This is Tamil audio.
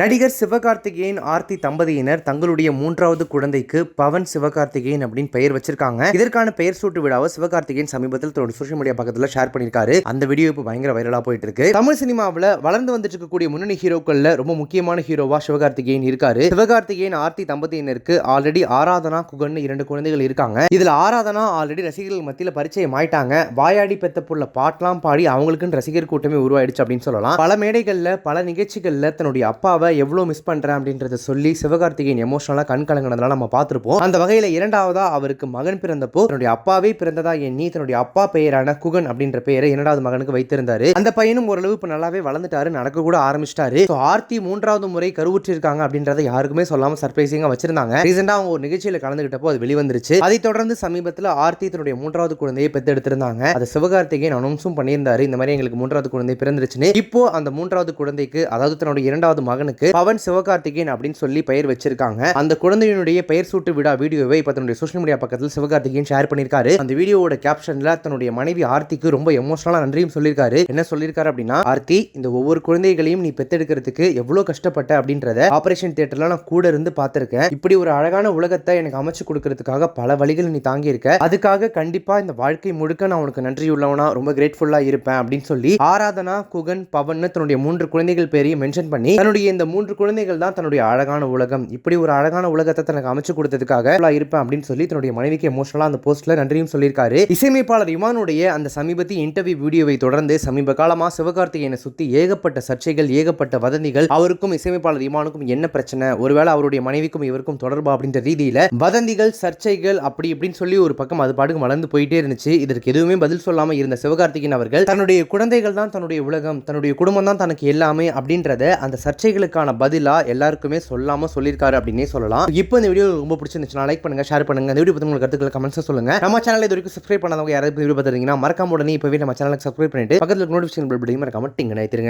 நடிகர் சிவகார்த்திகேயன் ஆர்த்தி தம்பதியினர் தங்களுடைய மூன்றாவது குழந்தைக்கு பவன் சிவகார்த்திகேயன் அப்படின்னு பெயர் வச்சிருக்காங்க. இதற்கான பெயர் சூட்டு விழாவை சிவகார்த்திகேயன் சமீபத்தில் தன்னோட சோஷியல் மீடியா பக்கத்துல ஷேர் பண்ணியிருக்காரு. அந்த வீடியோ இப்போ பயங்கர வைரலா போயிட்டு இருக்கு தமிழ் சினிமாவில் வளர்ந்து வந்துட்டு இருக்கக்கூடிய முன்னணி ஹீரோக்கள்ல ரொம்ப முக்கியமான ஹீரோவா சிவகார்த்திகேயன் இருக்காரு. சிவகார்த்திகேயன் ஆர்த்தி தம்பதியினருக்கு ஆல்ரெடி ஆராதனா குகன் இரண்டு குழந்தைகள் இருக்காங்க. இதுல ஆராதனா ஆல்ரெடி ரசிகர்கள் மத்தியில் பரிச்சயம் ஆயிட்டாங்க. வாயாடி பெத்த புள்ள பாட்டெல்லாம் பாடி அவங்களுக்குன்னு ரசிகர் கூட்டமே உருவாயிடுச்சு அப்படின்னு சொல்லலாம். பல மேடைகள்ல பல நிகழ்ச்சிகள்ல தன்னுடைய அப்பாவை எவ்வளவு மிஸ் பண்றேன் அப்படின்றத சொல்லி சிவகார்த்திகேயன் எமோஷனலாக கண் கலங்கினதெல்லாம் நம்ம பார்த்துருப்போம். அந்த வகையில் இரண்டாவதாக அவருக்கு மகன் பிறந்தப்போ தன்னுடைய அப்பாவே பிறந்ததா எண்ணி தன்னுடைய அப்பா பெயரான குகன் அப்படின்ற பெயரை இரண்டாவது மகனுக்கு வைத்திருந்தாரு. அந்த பையனும் ஓரளவு இப்போ நல்லாவே வளர்ந்துட்டாரு நடக்க கூட ஆரம்பிச்சிட்டாரு. ஸோ ஆர்த்தி மூன்றாவது முறை கருவுற்றிருக்காங்க அப்படின்றத யாருக்குமே சொல்லாம சர்ப்ரைசிங்காக வச்சிருந்தாங்க. ரீசெண்டாக அவங்க ஒரு நிகழ்ச்சியில் கலந்துகிட்டப்போ அது வெளிவந்துருச்சு. அதை தொடர்ந்து சமீபத்தில் ஆர்த்தி தன்னுடைய மூன்றாவது குழந்தையை பெற்றெடுத்திருந்தாங்க. அது சிவகார்த்திகேயன் அனௌன்ஸும் பண்ணியிருந்தாரு. இந்த மாதிரி எங்களுக்கு மூன்றாவது குழந்தை பிறந்துருச்சுன்னு. இப்போ அந்த மூன்றாவது குழந்தைக்கு அதாவது தன்னுடைய இரண்டாவது மகனுக்கு பவன் சிவகார்த்திகேயன் அப்படின்னு சொல்லி பெயர் வச்சிருக்காங்க. அந்த குழந்தையினுடைய பெயர் சூட்டு விழா வீடியோவை இப்போ தன்னுடைய சோஷியல் மீடியா பக்கத்தில் சிவகார்த்திகேயன் ஷேர் பண்ணியிருக்காரு அந்த வீடியோவோட கேப்ஷன்ல தன்னுடைய மனைவி ஆர்த்திக்கு ரொம்ப எமோஷனலாக நன்றியும் சொல்லியிருக்காரு என்ன சொல்லியிருக்காரு அப்படின்னா ஆர்த்தி இந்த ஒவ்வொரு குழந்தைகளையும் நீ பெத்தெடுக்கிறதுக்கு எவ்வளோ கஷ்டப்பட்ட? அப்படின்றத ஆபரேஷன் தியேட்டர்ல நான் கூட இருந்து பார்த்துருக்கேன். இப்படி ஒரு அழகான உலகத்தை எனக்கு அமைச்சு கொடுக்கறதுக்காக பல வழிகள் நீ தாங்கியிருக்க. அதுக்காக கண்டிப்பா இந்த வாழ்க்கை முழுக்க நான் உனக்கு நன்றி உள்ளவனா ரொம்ப கிரேட்ஃபுல்லா இருப்பேன் அப்படின்னு சொல்லி ஆராதனா குகன் பவன் தன்னுடைய மூன்று குழந்தைகள் பேரையும் மென்ஷன் பண்ணி தன்னுடைய இந்த மூன்று குழந்தைகள் தான் தன்னுடைய அழகான உலகம். இப்படி ஒரு அழகான உலகத்தை தனக்கு அமைச்சு கொடுத்ததுக்காக இருப்பேன் அப்படின்னு சொல்லி தன்னுடைய மனைவிக்கு எமோஷனலாக அந்த போஸ்ட்ல நன்றியும் சொல்லியிருக்காரு. இசையமைப்பாளர் இமானுடைய அந்த சமீபத்திய இன்டர்வியூ வீடியோவை தொடர்ந்து சமீப காலமா சிவகார்த்திகேயனை சுத்தி ஏகப்பட்ட சர்ச்சைகள் ஏகப்பட்ட வதந்திகள் அவருக்கும் இசையமைப்பாளர் இமானுக்கும் என்ன பிரச்சனை? ஒருவேளை அவருடைய மனைவிக்கும் இவருக்கும் தொடர்பா அப்படின்ற ரீதியில வதந்திகள் சர்ச்சைகள் அப்படி இப்படின்னு சொல்லி ஒரு பக்கம் அது பாட்டுக்கு வளர்ந்து போயிட்டே இருந்துச்சு. இதற்கு எதுவுமே பதில் சொல்லாம இருந்த சிவகார்த்திகேயன் அவர்கள் தன்னுடைய குழந்தைகள் தான் தன்னுடைய உலகம் தன்னுடைய குடும்பம் தான் தனக்கு எல்லாமே அப்படின்றத அந்த சர்ச்சைகளுக்கு அதுக்கான பதிலாக எல்லாருக்குமே சொல்லாமல் சொல்லியிருக்காரு அப்படின்னே சொல்லலாம். இப்போ இந்த வீடியோ ரொம்ப பிடிச்சிருந்துச்சுன்னா லைக் பண்ணுங்க ஷேர் பண்ணுங்க. இந்த வீடியோ பற்றி உங்களுக்கு கருத்துக்களை கமெண்ட்ஸ் சொல்லுங்க. நம்ம சேனல் இது வரைக்கும் சப்ஸ்கிரைப் பண்ணாதவங்க யாராவது வீடியோ பார்த்துருந்தீங்கன்னா மறக்காம உடனே இப்போ நம்ம சேனலுக்கு சப்ஸ்கிரைப் பண்ணிட்டு பக்கத்தில் நோட்டிஃபிகேஷன் பில் பட்டியும் மறக்காம டிங்கு நினைத்துருங்க